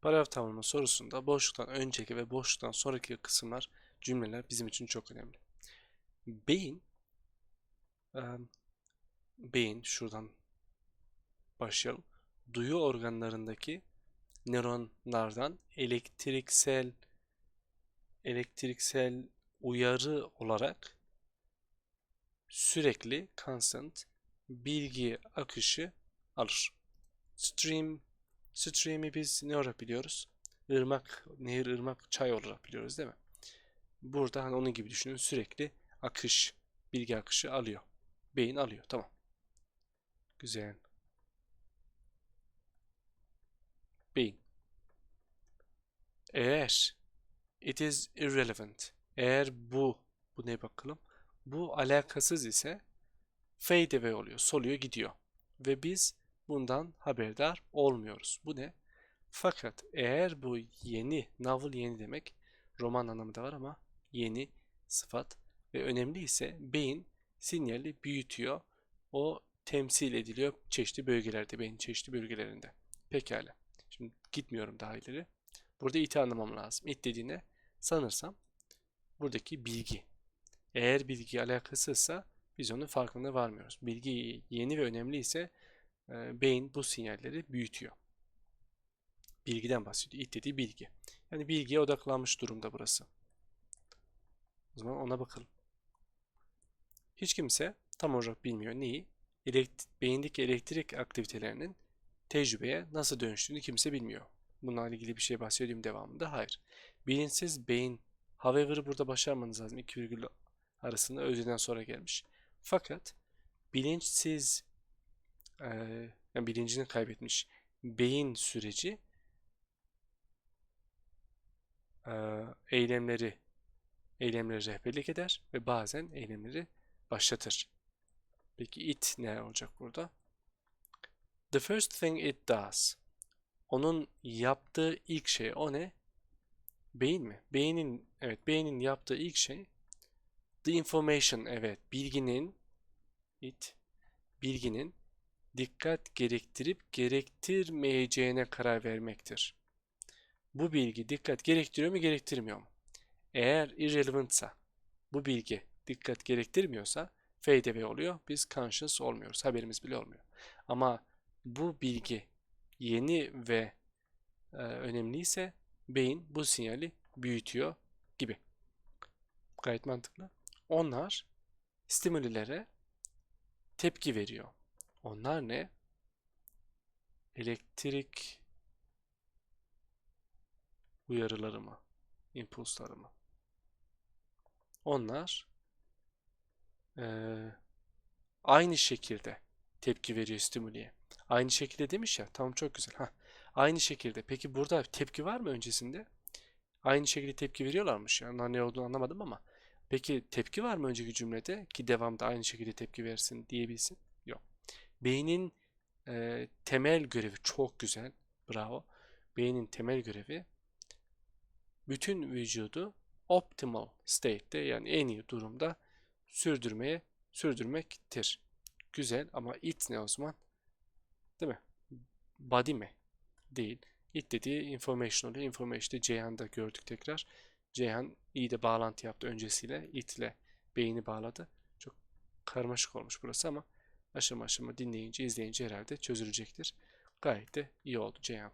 Paragraf tamamlama sorusunda boşluktan önceki ve boşluktan sonraki kısımlar, cümleler bizim için çok önemli. Beyin, beyin şuradan başlayalım. Duyu organlarındaki nöronlardan elektriksel elektriksel uyarı olarak sürekli constant bilgi akışı alır. Stream stream'i biz ne olarak biliyoruz? Irmak, nehir, ırmak, çay olarak biliyoruz değil mi? Burada hani onun gibi düşünün sürekli akış, bilgi akışı alıyor. Beyin alıyor. Tamam. Güzel. Beyin. Eğer it is irrelevant. Eğer bu, bu ne bakalım? Bu alakasız ise fade away oluyor. Soluyor gidiyor. Ve biz bundan haberdar olmuyoruz. Bu ne? Fakat eğer bu yeni, novel yeni demek roman anlamı da var ama yeni sıfat ve önemli ise beyin sinyali büyütüyor. O temsil ediliyor çeşitli bölgelerde, beyin çeşitli bölgelerinde. Pekala. Şimdi gitmiyorum daha ileri. Burada iti anlamam lazım. It dediğine sanırsam buradaki bilgi. Eğer bilgi alakasızsa biz onun farkında varmıyoruz. Bilgi yeni ve önemli ise e, beyin bu sinyalleri büyütüyor. Bilgiden bahsediyor. İt dediği bilgi. Yani bilgiye odaklanmış durumda burası. O zaman ona bakalım. Hiç kimse tam olarak bilmiyor neyi? Elekt beyindeki elektrik aktivitelerinin tecrübeye nasıl dönüştüğünü kimse bilmiyor. Bununla ilgili bir şey bahsedeyim devamında. Hayır. Bilinçsiz beyin. However'ı burada başarmanız lazım. İki virgül arasında önceden sonra gelmiş. Fakat bilinçsiz e, yani bilincini kaybetmiş beyin süreci eylemleri eylemleri rehberlik eder ve bazen eylemleri başlatır. Peki it ne olacak burada? The first thing it does. Onun yaptığı ilk şey o ne? Beyin mi? Beynin evet beynin yaptığı ilk şey the information evet bilginin it bilginin dikkat gerektirip gerektirmeyeceğine karar vermektir. Bu bilgi dikkat gerektiriyor mu gerektirmiyor mu? Eğer irrelevantsa bu bilgi dikkat gerektirmiyorsa fade away oluyor. Biz conscious olmuyoruz. Haberimiz bile olmuyor. Ama bu bilgi yeni ve e, önemliyse beyin bu sinyali büyütüyor gibi. Gayet mantıklı. Onlar stimülilere tepki veriyor. Onlar ne? Elektrik uyarıları mı? impulsları mı? Onlar eee, aynı şekilde tepki veriyor stimüliye. Aynı şekilde demiş ya. Tamam çok güzel. Ha. Aynı şekilde. Peki burada tepki var mı öncesinde? Aynı şekilde tepki veriyorlarmış. Yani ne olduğunu anlamadım ama. Peki tepki var mı önceki cümlede ki devamda aynı şekilde tepki versin diyebilsin? Yok. Beynin e, temel görevi çok güzel. Bravo. Beynin temel görevi bütün vücudu optimal state'te yani en iyi durumda sürdürmeye sürdürmektir. Güzel ama it ne o zaman? Değil mi? Body mi? Değil. It dediği information oluyor. Information'da Ceyhan'da gördük tekrar. Ceyhan iyi de bağlantı yaptı öncesiyle. It ile beyni bağladı. Çok karmaşık olmuş burası ama aşama aşama dinleyince, izleyince herhalde çözülecektir. Gayet de iyi oldu Ceyhan.